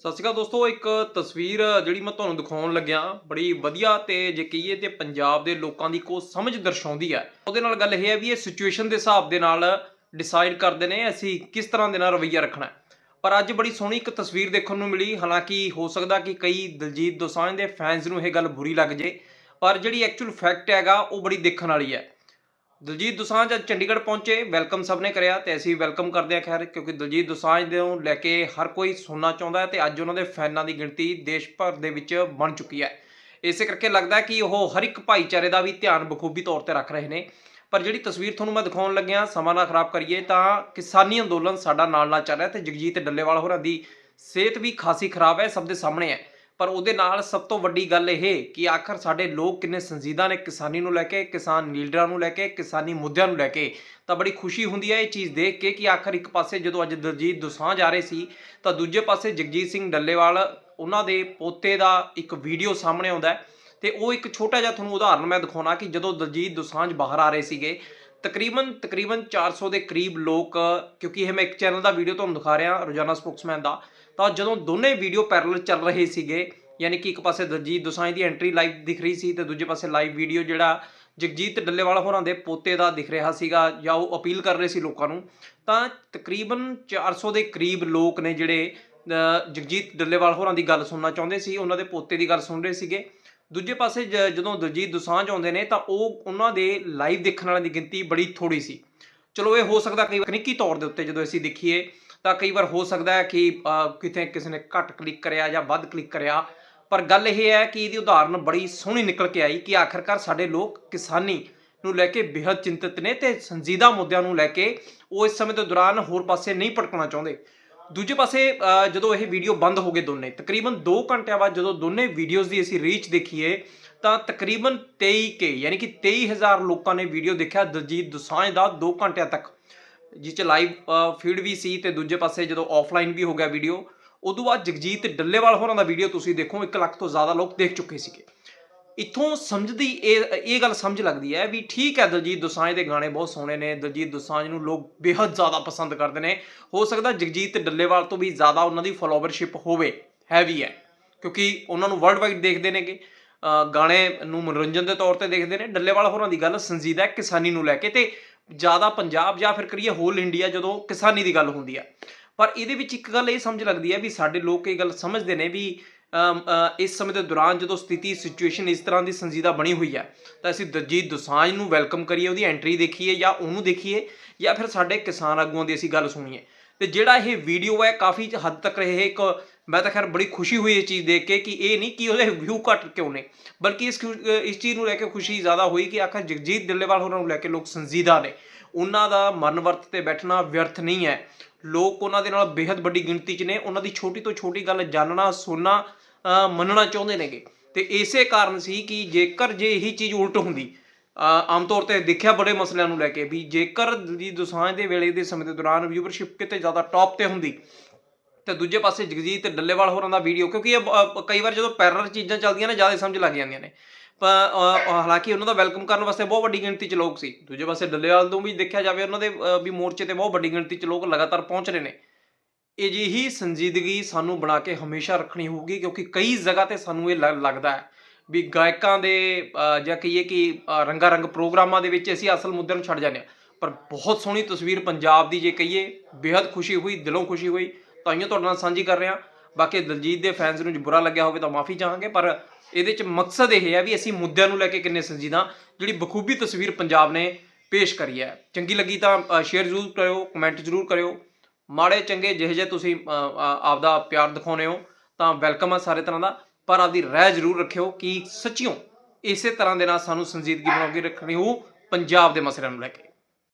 ਸਤਿ ਸ਼੍ਰੀ ਅਕਾਲ ਦੋਸਤੋ, ਇੱਕ ਤਸਵੀਰ ਜਿਹੜੀ ਮੈਂ ਤੁਹਾਨੂੰ ਦਿਖਾਉਣ ਲੱਗਿਆ, ਬੜੀ ਵਧੀਆ ਤੇ ਜੇ ਕਹੀਏ ਤੇ ਪੰਜਾਬ ਦੇ ਲੋਕਾਂ ਦੀ ਕੋ ਸਮਝ ਦਰਸਾਉਂਦੀ ਹੈ। ਉਹਦੇ ਨਾਲ ਗੱਲ ਇਹ ਹੈ ਵੀ ਇਹ ਸਿਚੁਏਸ਼ਨ ਦੇ ਹਿਸਾਬ ਦੇ ਨਾਲ ਡਿਸਾਈਡ ਕਰਦੇ ਨੇ ਅਸੀਂ ਕਿਸ ਤਰ੍ਹਾਂ ਦੇ ਨਾਲ ਰਵੱਈਆ ਰੱਖਣਾ ਪਰ ਅੱਜ ਬੜੀ ਸੋਹਣੀ ਇੱਕ ਤਸਵੀਰ ਦੇਖਣ ਨੂੰ ਮਿਲੀ, ਹਾਲਾਂਕਿ ਹੋ ਸਕਦਾ ਕਿ ਕਈ ਦਲਜੀਤ ਦੋਸਾਂਝ ਦੇ ਫੈਨਸ ਨੂੰ ਇਹ ਗੱਲ ਬੁਰੀ ਲੱਗ ਜੇ, ਪਰ ਜਿਹੜੀ ਐਕਚੁਅਲ ਫੈਕਟ ਹੈਗਾ, ਉਹ ਬੜੀ ਦੇਖਣ ਵਾਲੀ ਹੈ। ਦਲਜੀਤ ਦੋਸਾਂਝ ਅੱਜ ਚੰਡੀਗੜ੍ਹ ਪਹੁੰਚੇ ਵੈਲਕਮ ਸਭ ਨੇ ਕਰਿਆ ਤੇ ਅਸੀਂ ਵੈਲਕਮ ਕਰਦੇ ਹਾਂ ਖੈਰ, ਕਿਉਂਕਿ ਦਲਜੀਤ ਦੁਸਾਂਝ ਦੇ ਨੂੰ ਲੈ ਕੇ ਹਰ ਕੋਈ ਸੁਣਨਾ ਚਾਹੁੰਦਾ ਹੈ ਤੇ ਅੱਜ ਉਹਨਾਂ ਦੇ ਫੈਨਾਂ ਦੀ ਗਿਣਤੀ ਦੇਸ਼ ਭਰ ਦੇ ਵਿੱਚ ਬਣ ਚੁੱਕੀ ਹੈ। ਇਸੇ ਕਰਕੇ ਲੱਗਦਾ ਕਿ ਉਹ ਹਰ ਇੱਕ ਭਾਈਚਾਰੇ ਦਾ ਵੀ ਧਿਆਨ ਬਖੂਬੀ ਤੌਰ ਤੇ ਰੱਖ ਰਹੇ ਨੇ। ਪਰ ਜਿਹੜੀ ਤਸਵੀਰ ਤੁਹਾਨੂੰ ਮੈਂ ਦਿਖਾਉਣ ਲੱਗਿਆ, ਸਮਾਂ ਨਾ ਖਰਾਬ ਕਰੀਏ, ਤਾਂ ਕਿਸਾਨੀ ਅੰਦੋਲਨ ਸਾਡਾ ਨਾਲ ਨਾਲ ਚੱਲ ਰਿਹਾ ਤੇ ਜਗਜੀਤ ਡੱਲੇਵਾਲ ਹੋਰਾਂ ਦੀ ਸਿਹਤ ਵੀ ਖਾਸੀ ਖਰਾਬ ਹੈ, ਸਭ ਦੇ ਸਾਹਮਣੇ ਹੈ। ਪਰ ਉਹਦੇ ਨਾਲ ਸਭ ਤੋਂ ਵੱਡੀ ਗੱਲ ਇਹ ਕਿ ਆਖਰ ਸਾਡੇ ਲੋਕ ਕਿੰਨੇ ਸੰਜੀਦਾ ਨੇ, ਕਿਸਾਨੀ ਨੂੰ ਲੈ ਕੇ, ਕਿਸਾਨ ਲੀਡਰਾਂ ਨੂੰ ਲੈ ਕੇ, ਕਿਸਾਨੀ ਮੁੱਦਿਆਂ ਨੂੰ ਲੈ ਕੇ। ਤਾਂ ਬੜੀ ਖੁਸ਼ੀ ਹੁੰਦੀ ਹੈ ਇਹ ਚੀਜ਼ ਦੇਖ ਕੇ ਕਿ ਆਖਰ ਇੱਕ ਪਾਸੇ ਜਦੋਂ ਅੱਜ ਦਲਜੀਤ ਦੋਸਾਂਝ ਆ ਰਹੇ ਸੀ, ਤਾਂ ਦੂਜੇ ਪਾਸੇ ਜਗਜੀਤ ਸਿੰਘ ਡੱਲੇਵਾਲ, ਉਹਨਾਂ ਦੇ ਪੋਤੇ ਦਾ ਇੱਕ ਵੀਡੀਓ ਸਾਹਮਣੇ ਆਉਂਦਾ ਹੈ। ਤੇ ਉਹ ਇੱਕ ਛੋਟਾ ਜਿਹਾ ਤੁਹਾਨੂੰ ਉਦਾਹਰਨ ਮੈਂ ਦਿਖਾਉਣਾ ਕਿ ਜਦੋਂ ਦਲਜੀਤ ਦੋਸਾਂਝ ਬਾਹਰ ਆ ਰਹੇ ਸੀਗੇ, ਤਕਰੀਬਨ ਤਕਰੀਬਨ 400 ਦੇ ਕਰੀਬ ਲੋਕ, ਕਿਉਂਕਿ ਇਹ ਮੈਂ ਇੱਕ ਚੈਨਲ ਦਾ ਵੀਡੀਓ ਤੁਹਾਨੂੰ ਦਿਖਾ ਰਿਹਾ, ਰੋਜ਼ਾਨਾ ਸਪੋਕਸਮੈਨ ਦਾ ਤਾਂ ਜਦੋਂ ਦੋਨੇ ਵੀਡੀਓ ਪੈਰਲਲ ਚੱਲ ਰਹੇ ਸੀਗੇ, ਯਾਨੀ ਕਿ ਇੱਕ ਪਾਸੇ ਦਲਜੀਤ ਦੋਸਾਂਝ ਦੀ ਐਂਟਰੀ ਲਾਈਵ ਦਿਖ ਰਹੀ ਸੀ ਤੇ ਦੂਜੇ ਪਾਸੇ ਲਾਈਵ ਵੀਡੀਓ ਜਿਹੜਾ ਜਗਜੀਤ ਡੱਲੇਵਾਲ ਹੋਰਾਂ ਦੇ ਪੋਤੇ ਦਾ ਦਿਖ ਰਿਹਾ ਸੀਗਾ ਜਾਂ ਉਹ ਅਪੀਲ ਕਰ ਰਹੇ ਸੀ ਲੋਕਾਂ ਨੂੰ, ਤਾਂ ਤਕਰੀਬਨ 400 ਦੇ ਕਰੀਬ ਲੋਕ ਨੇ ਜਿਹੜੇ ਜਗਜੀਤ ਡੱਲੇਵਾਲ ਹੋਰਾਂ ਦੀ ਗੱਲ ਸੁਣਨਾ ਚਾਹੁੰਦੇ ਸੀ, ਉਹਨਾਂ ਦੇ ਪੋਤੇ ਦੀ ਗੱਲ ਸੁਣ ਰਹੇ ਸੀਗੇ। ਦੂਜੇ ਪਾਸੇ ਜ- ਜਦੋਂ ਦਲਜੀਤ ਦੋਸਾਂਝ ਆਉਂਦੇ ਨੇ ਤਾਂ ਉਹ ਉਹਨਾਂ ਦੇ ਲਾਈਵ ਦੇਖਣ ਵਾਲਿਆਂ ਦੀ ਗਿਣਤੀ ਬੜੀ ਥੋੜੀ ਸੀ। ਚਲੋ ਇਹ ਹੋ ਸਕਦਾ ਕਈ ਤਕਨੀਕੀ ਤੌਰ ਦੇ ਉੱਤੇ ਜਦੋਂ ਅਸੀਂ ਦੇਖੀਏ ਤਾਂ ਕਈ ਵਾਰ ਹੋ ਸਕਦਾ ਹੈ ਕਿ ਕਿਤੇ ਕਿਸੇ ਨੇ ਘੱਟ ਕਲਿੱਕ ਕਰਿਆ ਜਾਂ ਵੱਧ ਕਲਿੱਕ ਕਰਿਆ। ਪਰ ਗੱਲ ਇਹ ਹੈ ਕਿ ਇਹਦੀ ਉਦਾਹਰਨ ਬੜੀ ਸੋਹਣੀ ਨਿਕਲ ਕੇ ਆਈ ਕਿ ਆਖਰਕਾਰ ਸਾਡੇ ਲੋਕ ਕਿਸਾਨੀ ਨੂੰ ਲੈ ਕੇ ਬੇहद ਚਿੰਤਤ ਨੇ ਤੇ ਸੰਜੀਦਾ ਮੁੱਦਿਆਂ ਨੂੰ ਲੈ ਕੇ ਉਹ ਇਸ ਸਮੇਂ ਦੇ ਦੌਰਾਨ ਹੋਰ ਪਾਸੇ ਨਹੀਂ ਭਟਕਣਾ ਚਾਹੁੰਦੇ। ਦੂਜੇ ਪਾਸੇ ਜਦੋਂ ਇਹ ਵੀਡੀਓ ਬੰਦ ਹੋ ਗਏ ਦੋਨੇ, ਤਕਰੀਬਨ 2 ਘੰਟਿਆਂ ਬਾਅਦ ਜਦੋਂ ਦੋਨੇ ਵੀਡੀਓਜ਼ ਦੀ ਅਸੀਂ ਰੀਚ ਦੇਖੀਏ, ਤਾਂ ਤਕਰੀਬਨ 23 ਕੇ, ਯਾਨੀ ਕਿ 23000 ਲੋਕਾਂ ਨੇ ਵੀਡੀਓ ਦੇਖਿਆ। ਦਲਜੀਤ ਦੁਸਾਂਝ ਦਾ 2 ਘੰਟਿਆਂ ਤੱਕ ਜਿਸ ਚ ਲਾਈਵ ਫੀਡ ਵੀ ਸੀ ਤੇ ਦੂਜੇ ਪਾਸੇ ਜਦੋਂ ਆਫਲਾਈਨ ਵੀ ਹੋ ਗਿਆ ਵੀਡੀਓ ਉਦੋਂ ਬਾਅਦ ਜਗਜੀਤ ਡੱਲੇਵਾਲ ਹੋਰਾਂ ਦਾ ਵੀਡੀਓ ਤੁਸੀਂ ਦੇਖੋ 1 ਲੱਖ ਤੋਂ ਜ਼ਿਆਦਾ ਲੋਕ ਦੇਖ ਚੁੱਕੇ ਸੀਗੇ। ਇੱਥੋਂ ਸਮਝਦੀ, ਇਹ ਇਹ ਗੱਲ ਸਮਝ ਲੱਗਦੀ ਹੈ ਵੀ ਠੀਕ ਹੈ ਦਲਜੀਤ ਦੋਸਾਂਝ ਦੇ ਗਾਣੇ ਬਹੁਤ ਸੋਹਣੇ ਨੇ, ਦਲਜੀਤ ਦੋਸਾਂਝ ਨੂੰ ਲੋਕ ਬੇहद ਜ਼ਿਆਦਾ ਪਸੰਦ ਕਰਦੇ ਨੇ। ਹੋ ਸਕਦਾ ਜਗਜੀਤ ਡੱਲੇਵਾਲ ਤੋਂ ਵੀ ਜ਼ਿਆਦਾ ਉਹਨਾਂ ਦੀ ਫਾਲੋਵਰਸ਼ਿਪ ਹੋਵੇ ਹੈਵੀ ਹੈ, ਕਿਉਂਕਿ ਉਹਨਾਂ ਨੂੰ ਵਰਲਡ ਵਾਈਡ ਦੇਖਦੇ ਨੇਗੇ। ਗਾਣੇ ਨੂੰ ਮਨੋਰੰਜਨ ਦੇ ਤੌਰ ਤੇ ਦੇਖਦੇ ਨੇ। ਡੱਲੇਵਾਲ ਹੋਰਾਂ ਦੀ ਗੱਲ ਸੰਜੀਦਾ ਕਿਸਾਨੀ ਨੂੰ ਲੈ ਕੇ ਤੇ ਜ਼ਿਆਦਾ ਪੰਜਾਬ ਜਾਂ ਫਿਰ ਕਰੀਏ ਹੋਲ ਇੰਡੀਆ ਜਦੋਂ ਕਿਸਾਨੀ ਦੀ ਗੱਲ ਹੁੰਦੀ ਹੈ ਪਰ ਇਹਦੇ ਵਿੱਚ ਇੱਕ ਗੱਲ ਇਹ ਸਮਝ ਲੱਗਦੀ ਹੈ ਵੀ ਸਾਡੇ ਲੋਕ ਇਹ ਗੱਲ ਸਮਝਦੇ ਨੇ ਵੀ ਇਸ ਸਮੇਂ ਦੇ ਦੌਰਾਨ ਜਦੋਂ ਸਥਿਤੀ ਸਿਚੁਏਸ਼ਨ ਇਸ ਤਰ੍ਹਾਂ ਦੀ ਸੰਜੀਦਾ ਬਣੀ ਹੋਈ ਹੈ ਤਾਂ ਅਸੀਂ ਦਜੀਤ ਦੋਸਾਂਝ ਨੂੰ ਵੈਲਕਮ ਕਰੀਏ, ਉਹਦੀ ਐਂਟਰੀ ਦੇਖੀਏ ਜਾਂ ਉਹਨੂੰ ਦੇਖੀਏ ਜਾਂ ਫਿਰ ਸਾਡੇ ਕਿਸਾਨ ਆਗੂਆਂ ਦੀ ਅਸੀਂ ਗੱਲ ਸੁਣੀਏ। ਤੇ ਜਿਹੜਾ ਇਹ ਵੀਡੀਓ ਹੈ ਕਾਫੀ ਹੱਦ ਤੱਕ ਇਹ ਇੱਕ ਮੈਂ ਤਾਂ ਖੈਰ ਬੜੀ ਖੁਸ਼ੀ ਹੋਈ ਇਹ ਚੀਜ਼ ਦੇਖ ਕੇ ਕਿ ਇਹ ਨਹੀਂ ਕਿ ਉਹਦੇ ਵਿਊ ਘੱਟ ਕਿਉਂ ਨੇ, ਬਲਕਿ ਇਸ ਖੁ- ਇਸ ਚੀਜ਼ ਨੂੰ ਲੈ ਕੇ ਖੁਸ਼ੀ ਜ਼ਿਆਦਾ ਹੋਈ ਕਿ ਆਖਰ ਜਗਜੀਤ ਦਿੱਲੇਵਾਲ ਹੋਰਾਂ ਨੂੰ ਲੈ ਕੇ ਲੋਕ ਸੰਜੀਦਾ ਨੇ। ਉਹਨਾਂ ਦਾ ਮਨ ਵਰਤ ਤੇ ਬੈਠਣਾ ਵਿਅਰਥ ਨਹੀਂ ਹੈ। ਲੋਕ ਉਹਨਾਂ ਦੇ ਨਾਲ ਬੇहद ਵੱਡੀ ਗਿਣਤੀ 'ਚ ਨੇ, ਉਹਨਾਂ ਦੀ ਛੋਟੀ ਤੋਂ ਛੋਟੀ ਗੱਲ ਜਾਣਨਾ ਸੁਣਨਾ ਮੰਨਣਾ ਚਾਹੁੰਦੇ ਨੇਗੇ। ਤੇ ਇਸੇ ਕਾਰਨ ਸੀ ਕਿ ਜੇਕਰ ਜੇ ਇਹੀ ਚੀਜ਼ ਉਲਟ ਹੁੰਦੀ ਆਮ ਤੌਰ ਤੇ ਦੇਖਿਆ ਬੜੇ ਮਸਲਿਆਂ ਨੂੰ ਲੈ ਕੇ ਵੀ ਜੇਕਰ ਦੀ ਦੁਸਾਂਝ ਦੇ ਵੇਲੇ ਦੇ ਸਮੇਂ ਦੇ ਦੌਰਾਨ ਵਿਊਵਰਸ਼ਿਪ ਕਿਤੇ ਜ਼ਿਆਦਾ ਟੌਪ ਤੇ ਹੁੰਦੀ ਤੇ ਦੂਜੇ ਪਾਸੇ ਜਗਜੀਤ ਡੱਲੇਵਾਲ ਹੋਰਾਂ ਦਾ ਵੀਡੀਓ ਕਿਉਂਕਿ ਇਹ ਕਈ ਵਾਰ ਜਦੋਂ ਪੈਰਲਲ ਚੀਜ਼ਾਂ ਚੱਲਦੀਆਂ ਨੇ ਜ਼ਿਆਦਾ ਸਮਝ ਲੱਗ ਜਾਂਦੀਆਂ ਨੇ। ਪਰ ਹਾਲਾਂਕਿ ਉਹਨਾਂ ਦਾ ਵੈਲਕਮ ਕਰਨ ਵਾਸਤੇ ਬਹੁਤ ਵੱਡੀ ਗਿਣਤੀ 'ਚ ਲੋਕ ਸੀ। ਦੂਜੇ ਪਾਸੇ ਡੱਲੇਵਾਲ ਤੋਂ ਵੀ ਦੇਖਿਆ ਜਾਵੇ ਉਹਨਾਂ ਦੇ ਵੀ ਮੋਰਚੇ ਤੇ ਬਹੁਤ ਵੱਡੀ ਗਿਣਤੀ 'ਚ ਲੋਕ ਲਗਾਤਾਰ ਪਹੁੰਚ ਰਹੇ ਨੇ। ਅਜਿਹੀ ਸੰਜੀਦਗੀ ਸਾਨੂੰ ਬਣਾ ਕੇ ਹਮੇਸ਼ਾ ਰੱਖਣੀ ਹੋਊਗੀ ਕਿਉਂਕਿ ਕਈ ਜਗ੍ਹਾ ਤੇ ਸਾਨੂੰ ਇਹ ਲ- ਲੱਗਦਾ ਹੈ ਵੀ ਗਾਇਕਾਂ ਦੇ ਜਾਂ ਕਹੀਏ ਕਿ ਅ, ਰੰਗਾ ਰੰਗ ਪ੍ਰੋਗਰਾਮਾਂ ਦੇ ਵਿੱਚ ਅਸੀਂ ਅਸਲ ਮੁੱਦੇ ਨੂੰ ਛੱਡ ਜਾਂਦੇ ਹਾਂ। ਪਰ ਬਹੁਤ ਸੋਹਣੀ ਤਸਵੀਰ ਪੰਜਾਬ ਦੀ ਜੇ ਕਹੀਏ ਬੇहद ਖੁਸ਼ੀ ਹੋਈ ਦਿਲੋਂ ਖੁਸ਼ੀ ਹੋਈ। ਤਾਂ ਇਹ ਤੁਹਾਡੇ ਨਾਲ ਸਾਂਝੀ ਕਰ ਰਿਹਾ। ਬਾਕੀ ਦਲਜੀਤ ਦੇ ਫੈਨਸ ਨੂੰ ਜੇ ਬੁਰਾ ਲੱਗਿਆ ਹੋਵੇ ਤਾਂ ਮਾਫੀ ਚਾਹਾਂਗੇ, ਪਰ ਇਹਦੇ ਚ ਮਕਸਦ ਇਹ ਹੈ ਵੀ ਅਸੀਂ ਮੁੱਦਿਆਂ ਨੂੰ ਲੈ ਕੇ ਕਿੰਨੇ ਸੰਜੀਦਾ, ਜਿਹੜੀ ਬਖੂਬੀ ਤਸਵੀਰ ਪੰਜਾਬ ਨੇ ਪੇਸ਼ ਕਰੀ ਹੈ। ਚੰਗੀ ਲੱਗੀ ਤਾਂ ਸ਼ੇਅਰ ਜ਼ਰੂਰ ਕਰਿਓ ਕਮੈਂਟ ਜ਼ਰੂਰ ਕਰਿਓ। ਮਾੜੇ ਚੰਗੇ ਜਿਹੇ ਜਿਹੇ ਤੁਸੀਂ ਆਪਦਾ ਪਿਆਰ ਦਿਖਾਉਨੇ ਹੋ, ਤਾਂ ਵੈਲਕਮ ਆ ਸਾਰੇ ਤਰ੍ਹਾਂ ਦਾ। ਪਰ ਆਪਦੀ ਰਹਿ ਜ਼ਰੂਰ ਰੱਖਿਓ ਕਿ ਸੱਚੀਓ ਇਸੇ ਤਰ੍ਹਾਂ ਦੇ ਨਾਲ ਸਾਨੂੰ ਸੰਜੀਦਗੀ ਬਣਾ ਕੇ ਰੱਖਣੀ ਹੋ ਪੰਜਾਬ ਦੇ ਮਸਲਿਆਂ ਨੂੰ ਲੈ ਕੇ।